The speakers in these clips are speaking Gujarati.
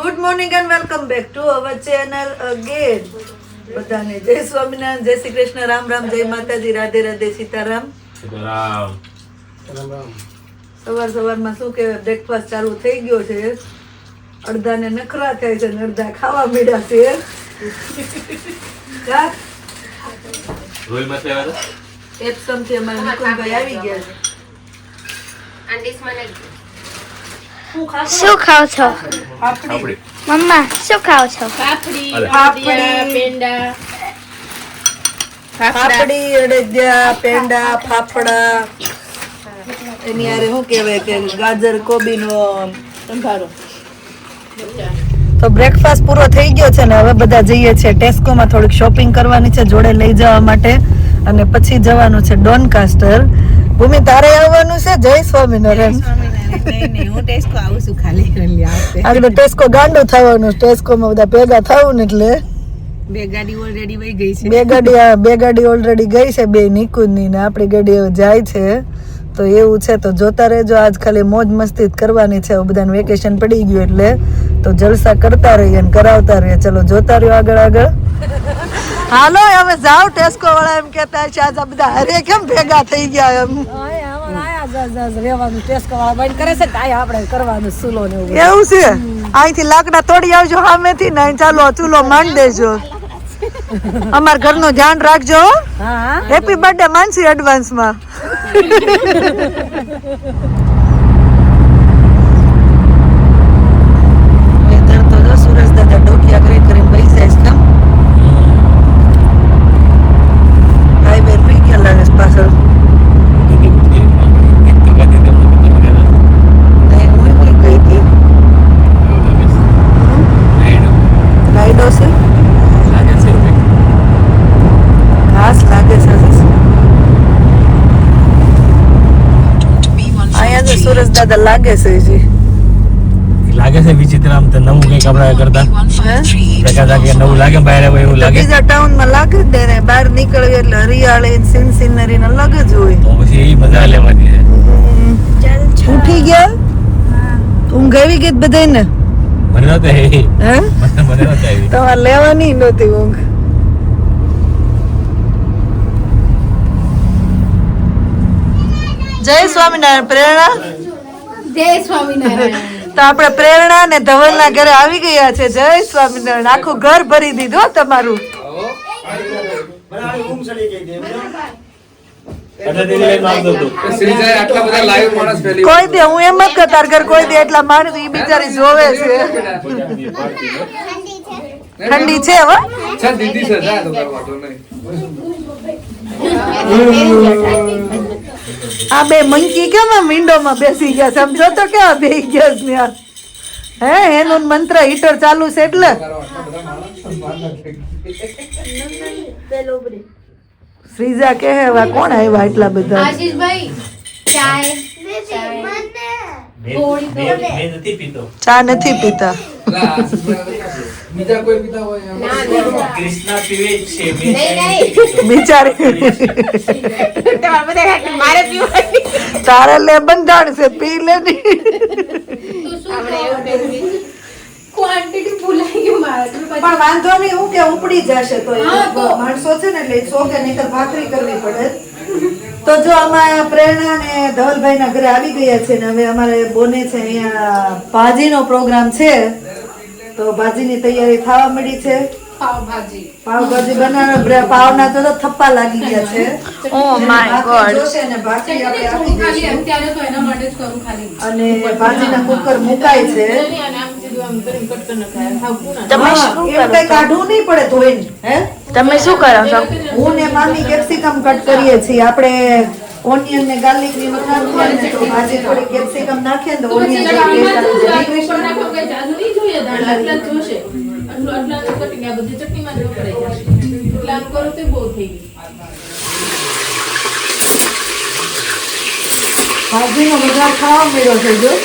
Good morning and welcome back to our channel again બધાને જય સ્વામિનારાયણ જય શ્રી કૃષ્ણ રામ રામ જય માતાજી રાધે રાધે સીતારામ. સવાર સવારમાં શું કહેવાય બ્રેકફાસ્ટ ચાલુ થઈ ગયો છે. અડધાને નખરા થાય છે ને અડધા ખાવા મળ્યા છે. એપ્સમથી અમારા નિકુંજભાઈ આવી ગયા છે. શું ખાવ છો? મમ્મા શું ખાવ છો? પાપડી અડદિયા પેંડા ફાફડા. એની આરે શું કહેવાય કે ગાજર કોબીનો સંભારો. તો બ્રેકફાસ્ટ પૂરો થઈ ગયો છે ને હવે બધા જઈએ છીએ ટેસ્કોમાં થોડીક શોપિંગ કરવાની છે જોડે લઈ જવા માટે. અને પછી જવાનું છે ડોનકાસ્ટર. ભૂમિ તારે આવવાનું છે? જય સ્વામિનારાયણ. આગળ ટેસ્કો ગાંડો થવાનું ટેસ્કોમાં બધા ભેગા થવું ને એટલે. બે ગાડી ઓલરેડી વહી ગઈ છે. બે ગાડી બે ગાડી ઓલરેડી ગઈ છે બે નિકુંજની ને આપણી ગાડી જાય છે. તો એવું છે તો જોતા રહેજો આજ ખાલી મોજ મસ્તી જ કરવાની છે બધાને વેકેશન પડી ગયું એટલે. તો જલસા કરતા રહીએ અને કરાવતા રહીએ. ચલો જોતા રહ્યો આગળ આગળ. હાલો હવે જાઓ ટેસ્કો વાળા એમ કહેતા છે આજ આ બધા હરે કેમ ભેગા થઈ ગયા એમ? રેવાનું ટેસ્ટ કરવા બંધ કરે છે ને આપણે કરવાનું સુલો ને એવું છે? અહીંથી લાકડા તોડી આવજો સામેથી ને ચાલો ચૂલો માંડ દેજો. અમાર ઘરનું ધ્યાન રાખજો હેપી બર્થડે માનસી એડવાન્સમાં વેધર તો જો સુરજ દાદા ડોકિયા કરી કરીને બેસી જાય છે કેમ? ભાઈ બેન પી ગયા લાગે છે પાછળ નહીં, હું ય કોઈ ગઈ હતી. રાઈડો છે ઘાસ લાગે છે અહીંયા તો સુરજ દાદા લાગે છે જી લાગે છે વિચિત્ર આમ તો નવું કંઈક આપણે કરતા? દેખા કે નવું લાગે બહાર આવે એવું લાગે. બીજા ટાઉનમાં લાગે જ ને બહાર નીકળીએ એટલે હરિયાળી સીન સીનરી ને લાગે જ હોય. તો પછી એ મજા લેવાની છે. ઉઠી ગયા? ઊંઘ આવી ગઈ બધા ને મને નહોતી આવી. હે? મને મને નહોતી આવી. તમારે લેવાની નહોતી ઊંઘ. જય સ્વામિનારાયણ પ્રેરણા? જય સ્વામિનારાયણ. તો આપણે પ્રેરણા ને ધવલ ના ઘરે આવી ગયા છે. જય સ્વામિનારાયણ. આખું ઘર ભરી દીધું તમારું. કોઈ દે હું એમ જ કતાર તાર ઘર કોઈ દે એટલા માણસ એ બિચારી જોવે છે. ઠંડી છે હો? છે દીદી આ બે મંકી કેમ આમ વિન્ડોમાં બેસી ગયા છે? સમજો તો કેવા બેસી ગયા છે ત્યાં? હે એનું મંત્ર હીટર ચાલુ છે એટલે? શ્રીજા કે હે વા કોણ આવ્યા એટલા બધા? આશીષભાઈ ચાય ચા નથી પીતા. બીજા કોઈ પિતા હોય એમ. નહીં નહીં. બિચારી. તારે લે બંધાણ છે પી લે ની. ક્વોન્ટિટી ભૂલાઈ ગયું મારે. પણ વાંધો નહીં હું કે ઉપડી જશે તો માણસો છે ને એટલે સો કે નહીં ભાખરી કરવી પડે. તો જો અમારા પ્રેરણા ને ધવલભાઈ ના ઘરે આવી ગયા છે ને હવે અમારે બોને છે અહીંયા ભાજીનો પ્રોગ્રામ છે. તો ભાજીની તૈયારી થવા મળી છે? પાવભાજી. પાવભાજી બનાવવા પાવના તો તો થપ્પા લાગી ગયા છે. જોશે ને ભાખરી આપણે આપી ખાલી અત્યારે તો એના માટે જ કરું ખાલી. અને ભાજીના કુકર મુકાય છે. કરી એમ કઈ કાઢવું નહીં પડે ધોઈને હે? તમે શું કરો છો? હું ને મામી કેપ્સિકમ કટ કરીએ છીએ. આપણે ઓનિયન ને ગાર્લિકની વઘાર તો ભાજી થોડી કેપ્સિકમ નાખીએ ને તો ઓનિયન દાળ. આટલા જ જોશે. થઈ ગયું.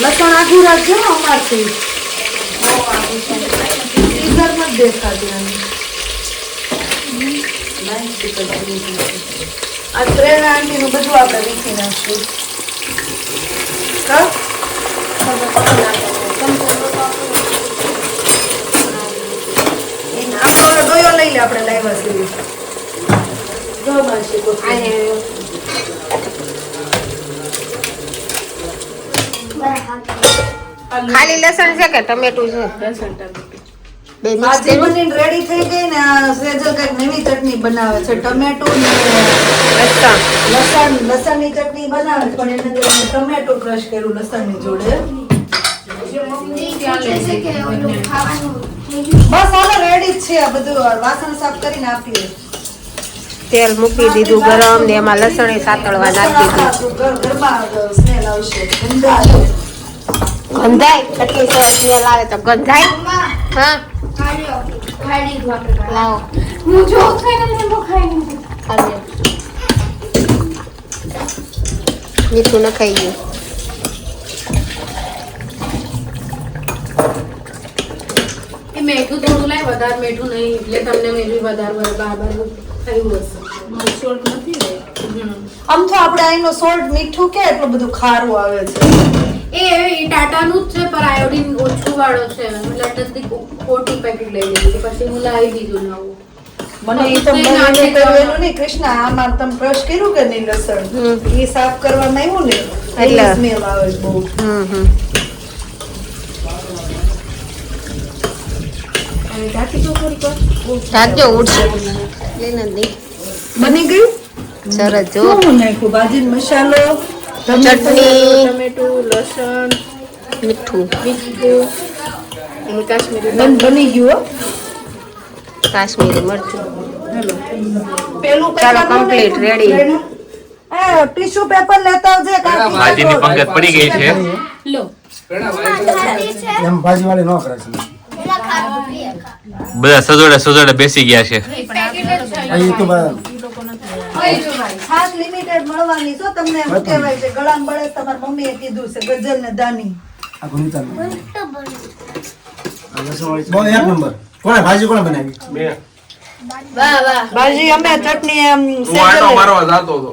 લસણ આખું રાખજો અમારથી ફ્રીઝરમાં જ દેખાતી આની. આ પ્રેરણા આંટીનું બધું આપણે વીખી નાખશું? આપણો ઓલો ડોયો લઈ લે આપણે લાવ્યા છીએ જો માસી કોથળી. ખાલી લસણ છે કે ટમેટું છે? બે મિક્સ ભાજી રેડી થઈ ગઈ ને આ સેજલ કંઈક નવી ચટણી બનાવે છે. ટમેટો ને લસણ. લસણ લસણની ચટણી બનાવે છે, પણ એને અંદર ટમેટો ક્રશ કર્યું લસણની જોડે. બસ હાલો રેડી જ છે આ બધું. વાસણ સાફ કરીને આપીએ. તેલ મૂકી દીધું ગરમ ને એમાં લસણ સાતળવા નાખી દીધું. ગંધાય. કેટલી સરસ સ્મેલ આવે તો ગંધાય? હા. લાવો ખાજો. મીઠું નખાઈ ગયું. એ મીઠું થોડું લાય વધારે મીઠું નહીં એટલે તમને મેં બી વધારે બાર બાર થયું હશે સોલ્ટ નથી. આમ તો આપણે અહીંનો સોલ્ટ મીઠું કે એટલું બધું ખારું આવે છે? એ ટાટાનું જ છે પર આયોડિન ઓછું વાળો છે. લંડનથી ખોટી પેકેટ લઈ લીધી પછી હું લાવી દીધું નવું. મને એ તો નહીં, મને નહીં, કહેલું નહીં કૃષ્ણ આમાં તમે કર્યું કે નહીં લસણ? એ સાફ કરવામાં આવ્યું ને એટલે. એટલે. સ્મેલ આવે છે બહુ. હમ હમ. અને ઢાંકી દો થોડીક વાર. ઢાંકજો ઉડશે. લઈને બની ગયું? સરસ જો. નાખ્યું? ભાજીનો મસાલો? ચટણી. ટમેટું લસણ મીઠું. મીઠું અને કાશ્મીરી બન- બની ગયું હો. કાશ્મીરી મરચું. પેલું ચાલો, કમ્પ્લીટ. એ ટીશ્યુ પેપર લેતા આવજે ભાજીની પંગત પડી ગઈ છે. લો. એમ ભાજીવાળી ન કરે છે. બધા સજોડે સજોડે બેસી ગયા છે. મળવાની છો તમને શું કહેવાય છે ગળામ બળે તમારી મમ્મીએ કીધું છે ગજલ ને દાની. આ ગુંતાનું. બોલ એક નંબર. કોણે ભાજી કોણે બનાવી? ભાજી. અમે ચટણી એમ હું મારવા જાતો હતો.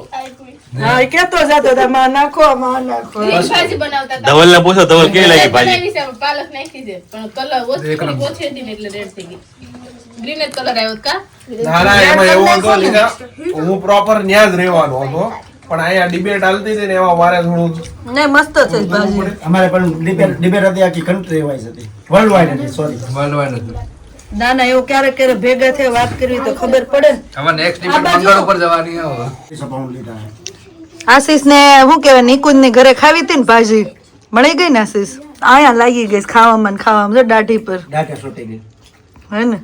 હા કેતો જતો હતો માં નાખો માં નાખો. ભાજી બનાવતા ધવલ ને પૂછો ધવલ કેવી લાગી ભાજી? પાલક નાખી છે પણ કલર ઓછી ઓછી હતી એટલે રેડ થઈ ગઈ. ગ્રીન જ કલર આવ્યો કા? ના ના એમાં એવું હતો લીધા હું પ્રોપર ન્યાજ રહેવાનો હતો. પણ અહીંયા ડિબેટ હાલતી હતી ને એમાં મારે થોડું ને મસ્ત છે ભાજી. અમારે પણ ડિબેટ ડિબેટ હતી આખી કન્ટ્રી વાઇઝ હતી. વર્લ્ડ વાઇડ હતી સોરી ના ના એવું ક્યારેક ક્યારેક ભેગા થઈ વાત કરવી તો ખબર પડે. હવે નેક્સ્ટ ડિબેટ મંગળ ઉપર જવાની આવે સપાઉન્ડ લીધા આશીષ ને શું કહેવાય નિકુંજની ઘરે ખાવી હતી ને ભાજી? મળી ગઈ ને આશીષ? અહીંયા લાગી ગઈ છે ખાવામાં ખાવામાં જો દાઢી પર. ડાકે છૂટી ગઈ. હે ને?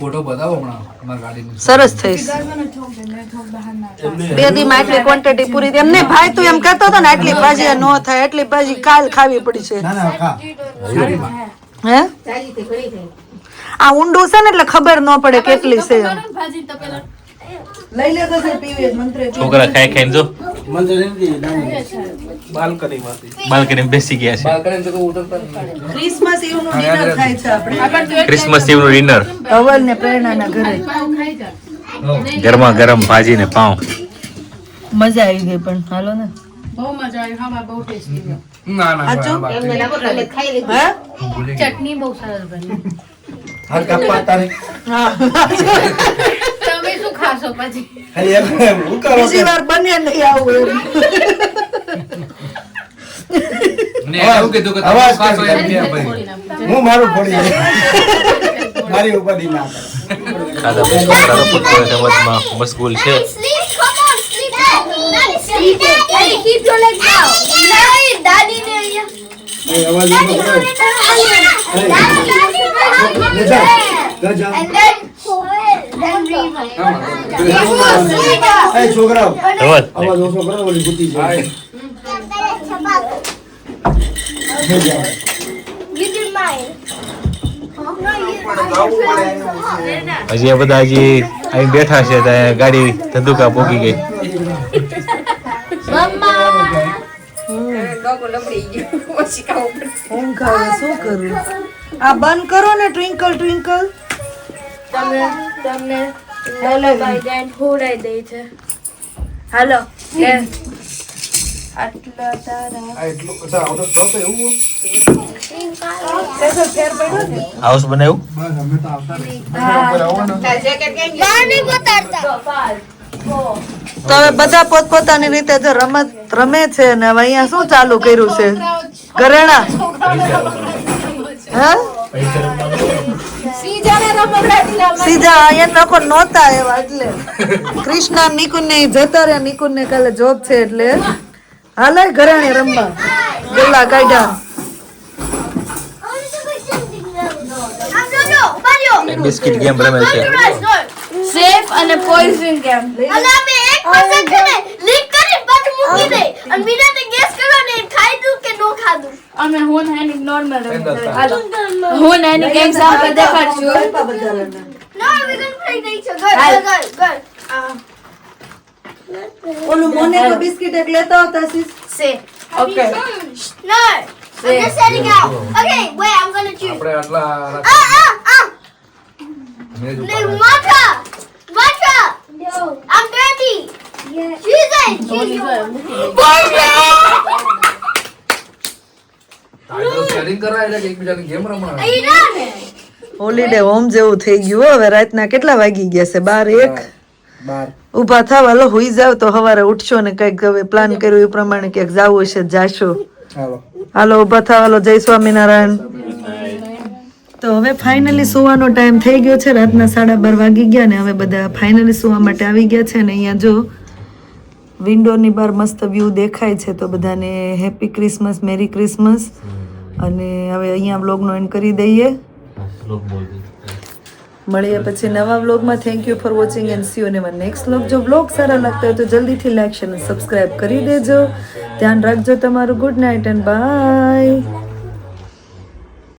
ફોટો બતાવો હમણાં મારા ગાડીનો સરસ થઈશ. બે દી માં આટલી ક્વોન્ટિટી પૂરી થઈ. એમ ભાઈ તું એમ કહેતો હતો ને આટલી ભાજી નો. થાય એટલી ભાજી કાલ ખાવી પડી છે. હે? આ ઊંડું છે ને એટલે ખબર ન પડે કેટલી છે. લઈ લેતો છે પીવે મંત્રે છોકરા ખાઈ ખાઈ જો. નથી બાલ્કની બેસી ગયા છે. બાલ્કની તો ઉતરતા ક્રિસમસ ઈવનું ડિનર થાય છે આપણે. Christmas ઈવનું dinner. ધવલ ને પ્રેરણાના ઘરે. ગરમા ગરમ ભાજી ને પાઉં. મજા આવી ગઈ પણ. હાલો ને. બહુ મજા આવી. હા બહુ ટેસ્ટી ના ના સાચું? બરાબર. એમને લાગો તમે ખાઈ લીધું ચટણી બહુ સરસ બની. હાથ કાપવા તારે હા. તમે શું ખાશો પછી? ખાલી એમ એમ હું કરો બીજી વાર બને નહીં આવું હું મારું ફોડી મારી ઉપાધિ ના કરે મશગુલ છે છોકરાઓ અવાજ ઓછો કરો ઓલી જાય હજી આ બધા હજી અહીં બેઠા છે ત્યાં ગાડી ધંધુકા પોગી ગઈ. ઊંઘ આવે શું કરું આ બંધ કરો ને ટ્વિંકલ ટ્વિંકલ તમે તમને હેલો ભાઈ ગાઈન હોડાઈ દે છે. હાલો લે. આટલા તારા. હાઉસ બનાવ્યું? તો હવે બધા પોતપોતાની રીતે જો રમત રમે છે ને હવે અહીંયા શું ચાલુ કર્યું છે? ઘરેણા? હા? સીધા અહીંયા લોકો નહોતા એવા એટલે. કૃષ્ણ નિકુન ને જતા રહ્યા. નિકુન ને કાલે જોબ છે એટલે. હાલે ઘરેણી રમવા. ગલ્લા કાઢ્યા. બિસ્કિટ ગેમ રમે છે. સેફ અને પોઈઝન ગેમ. અલા મે એક પાસે કરે લીક કરી પાછું મૂકી દે. અને બીજાને ગેસ કરવાનો એ ખાધું કે નો ખાધું અમે હું એની નોર્મલ હાલો. હું એની example દેખાડશું. No we can play nature girl girl girl ઓલું મોને કો બિસ્કિટ એક લેતા હતા સીસ Say. Okay. No. I'm just setting out. Okay, wait, I'm gonna choose. આપણે આટલા Ah, ah, ah. No, Matra. Matra. No. I'm ready. Yeah. Choose it. Choose one. Setting કરાય એટલે એકબીજાની ગેમ રમવા Are you done? Holiday home જેવું થઈ ગયું હો. હવે રાતના કેટલા વાગી ગયા છે બાર એક બાર ઊભા થાવ હાલો હોઈ જાવ તો સવારે ઉઠશો ને કંઈક હવે પ્લાન કર્યું એ પ્રમાણે ક્યાંક જવું હશે જાશો. હાલો. હાલો ઊભા થાવ હાલો જય સ્વામિનારાયણ. તો હવે ફાઇનલી સુવાનો ટાઈમ થઈ ગયો છે રાતના સાડા બાર વાગી ગયા ને હવે બધા ફાઇનલી સુવા માટે આવી ગયા છે ને અહીંયા જો વિન્ડોની બહાર મસ્ત વ્યૂ દેખાય છે તો બધાને હેપી ક્રિસમસ મેરી ક્રિસમસ અને હવે અહીંયા બ્લોગનો એન્ડ કરી દઈએ. મળીએ પછી નવા વ્લોગમાં. Thank you for watching and see you never next vlog જો વ્લોગ સારા લાગતા હોય તો જલ્દીથી લાઈક શેર અને સબસ્ક્રાઇબ કરી દેજો. ધ્યાન રાખજો તમારું. Good night and by